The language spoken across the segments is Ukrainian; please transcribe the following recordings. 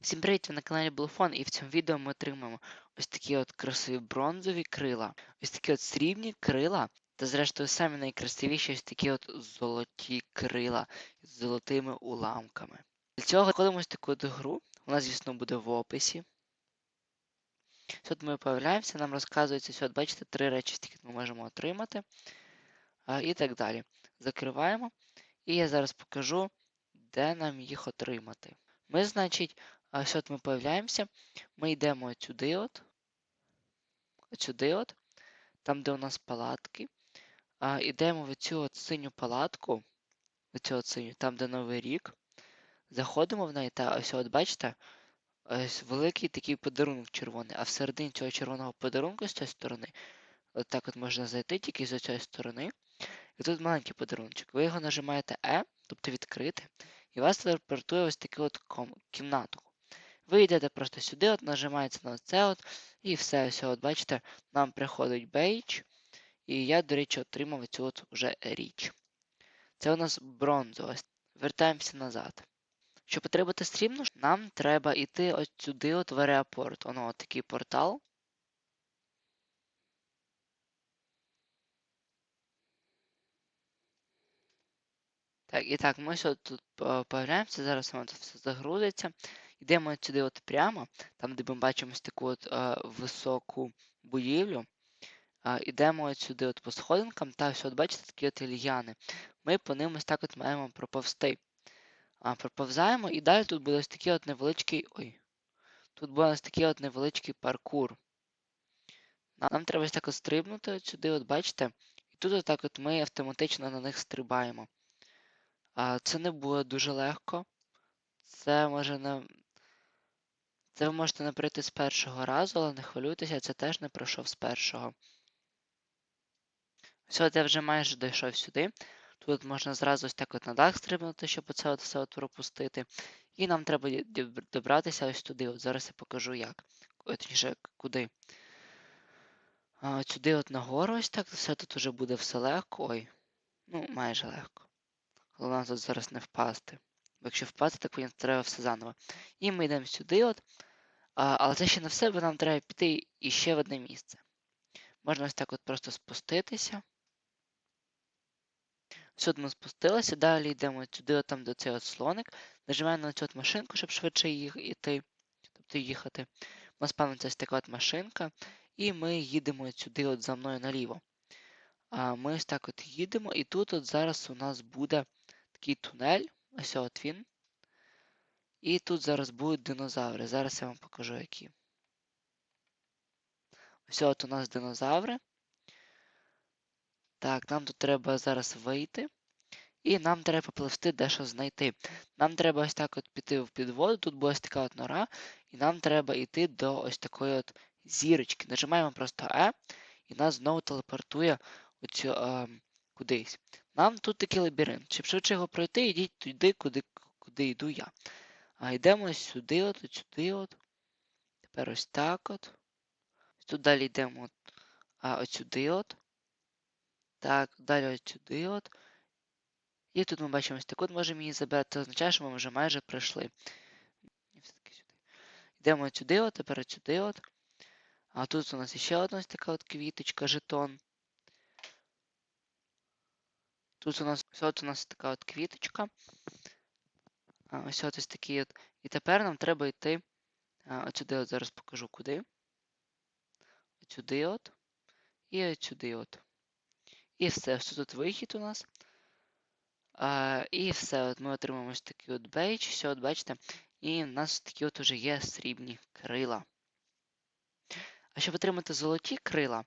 Всім привіт, ви на каналі Блуфон, і в цьому відео ми отримаємо ось такі от красиві бронзові крила, ось такі от срібні крила, та зрештою самі найкрасивіші ось такі от золоті крила з золотими уламками. Для цього заходимо ось таку от гру, вона, звісно, буде в описі. Тут ми появляємося, нам розказується, що, бачите, три речі, які ми можемо отримати. І так далі. Закриваємо. І я зараз покажу, де нам їх отримати. Ми, значить, а ось от ми появляємося, ми йдемо от сюди от, от сюди от, там, де у нас палатки. А, Йдемо в цю от синю палатку, в цю от синю, там, де Новий рік. Заходимо в неї, та ось от бачите, ось великий такий подарунок червоний, а всередині цього червоного подарунку з цієї сторони, от так от можна зайти тільки з цієї сторони. І тут маленький подарунок. Ви його нажимаєте E, тобто відкрити, і вас телепортує ось таку от кімнату. Ви йдете просто сюди, от нажимаєте на це от, і все, ось от, бачите, нам приходить бейдж, і я, до речі, отримав цю от вже річ. Це у нас бронзова. Вертаємося назад. Щоб отримати срібну, нам треба йти от сюди, от в аеропорт. Воно от такий портал. Так, і так, ми ось тут е, появляємося, зараз воно тут все загрузиться. Йдемо сюди от прямо, там, де ми бачимо ось таку от е, високу будівлю. Е, Ідемо от сюди от по сходинкам, та ось от бачите такі от льяни. Ми по ним ось так от маємо проповзти. А, проповзаємо, і далі тут буде ось такий от невеличкий. Ой. Тут буде ось такий от невеличкий паркур. Нам, треба ось так от стрибнути от сюди, от бачите, і тут отак от ми автоматично на них стрибаємо. Це не буде дуже легко. Це може не. Це ви можете не з першого разу, але не хвилюйтеся, це теж не пройшов з першого. Все, от я вже майже дійшов сюди. Тут можна зразу ось так от на дах стрибнути, щоб оце от все от пропустити. І нам треба добратися ось туди. От зараз я покажу як. Точніше, куди. От сюди от нагору ось так, все тут уже буде все легко. Ой. Ну, майже легко. Головне тут зараз не впасти. Бо якщо впасти, так потім треба все заново. І ми йдемо сюди, от. Але це ще не все, бо нам треба піти іще в одне місце. Можна ось так от просто спуститися. Сюди ми спустилися, далі йдемо сюди, от там до цей от слоник. Нажимаємо на цю от машинку, щоб швидше йти, тобто їхати. У нас спавниться ось така от машинка, і ми їдемо сюди от за мною наліво. А ми ось так от їдемо, і тут от зараз у нас буде такий тунель, ось от він. І тут зараз будуть динозаври. Зараз я вам покажу які. Ось от у нас динозаври. Так, нам тут треба зараз вийти. І нам треба попливти дещо знайти. Нам треба ось так от піти в підводу, тут буде ось така от нора, і нам треба йти до ось такої от зірочки. Нажимаємо просто E, і нас знову телепортує оцю, е, кудись. Нам тут такий лабіринт. Щоб швидше його пройти, йдіть туди, куди, куди йду я. А йдемо сюди, от, от сюди, от. Тепер ось так от. Тут далі йдемо от, а, от сюди, от. Так, далі от сюди, от. І тут ми бачимо ось так от можемо її забрати. Це означає, що ми вже майже пройшли. Йдемо от сюди, от, тепер от сюди, от. А тут у нас ще одна ось така от квіточка, жетон. Тут у нас от у нас така от квіточка. Ось от ось такий от. І тепер нам треба йти. От сюди от зараз покажу куди. От от. І от сюди от. І все, ось тут вихід у нас. А, і все, от ми отримаємо ось такий от бейдж, все, от бачите, і в нас такі от уже є срібні крила. А щоб отримати золоті крила,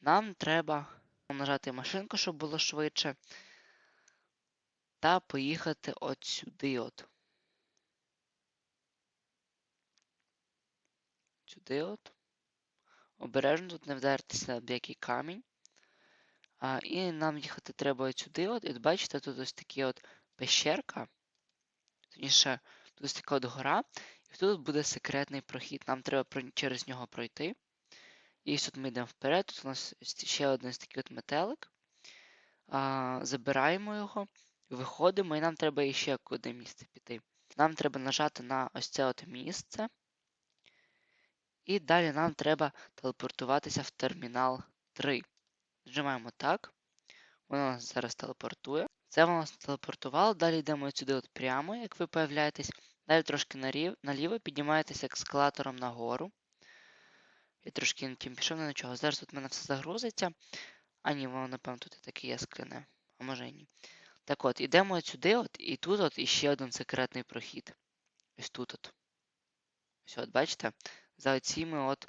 нам треба нажати машинку, щоб було швидше. Та поїхати от сюди от. Сюди от. Обережно тут не вдаритися об який камінь. І нам їхати треба от сюди от. І бачите, тут ось такі от пещерка. Точніше, тут ось така от гора. І тут буде секретний прохід. Нам треба через нього пройти. І тут ми йдемо вперед. Тут у нас ще один такий от метелик. А, забираємо його, виходимо, і нам треба іще куди місце піти. нам треба нажати на ось це от місце. І далі нам треба телепортуватися в термінал 3. Нажимаємо так. Воно нас зараз телепортує. Це воно нас телепортувало. Далі йдемо сюди от прямо, як ви появляєтесь. Далі трошки нарів, наліво піднімаєтеся ескалатором нагору. Я трошки не пішов, не на чого. Зараз тут в мене все загрузиться. А ні, воно, напевно, тут і таке є скляне. А може і ні. Так от, ідемо от сюди, от, і тут от іще один секретний прохід. Ось тут от. Ось от, бачите? За цими от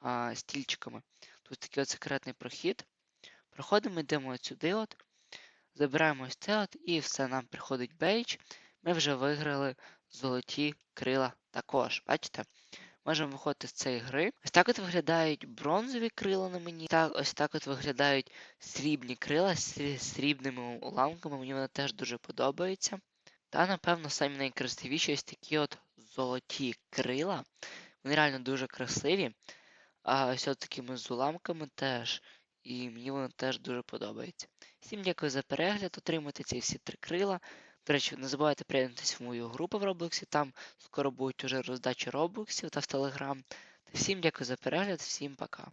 а, стільчиками. Тут такий от секретний прохід. Проходимо, йдемо от сюди, от, забираємо ось це от, і все, нам приходить бейдж. Ми вже виграли золоті крила також. Бачите? Можемо виходити з цієї гри. Ось так от виглядають бронзові крила на мені. Так, ось так от виглядають срібні крила з срібними уламками. Мені вони теж дуже подобаються. Та, напевно, самі найкрасивіші ось такі от золоті крила. Вони реально дуже красиві. А ось от такими з уламками теж. І мені вони теж дуже подобаються. Всім дякую за перегляд. Отримуйте ці всі три крила. До речі, не забувайте приєднатися в мою групу в Роблоксі. Там скоро будуть уже роздачі Роблоксів та в Телеграм. Всім дякую за перегляд, всім пока.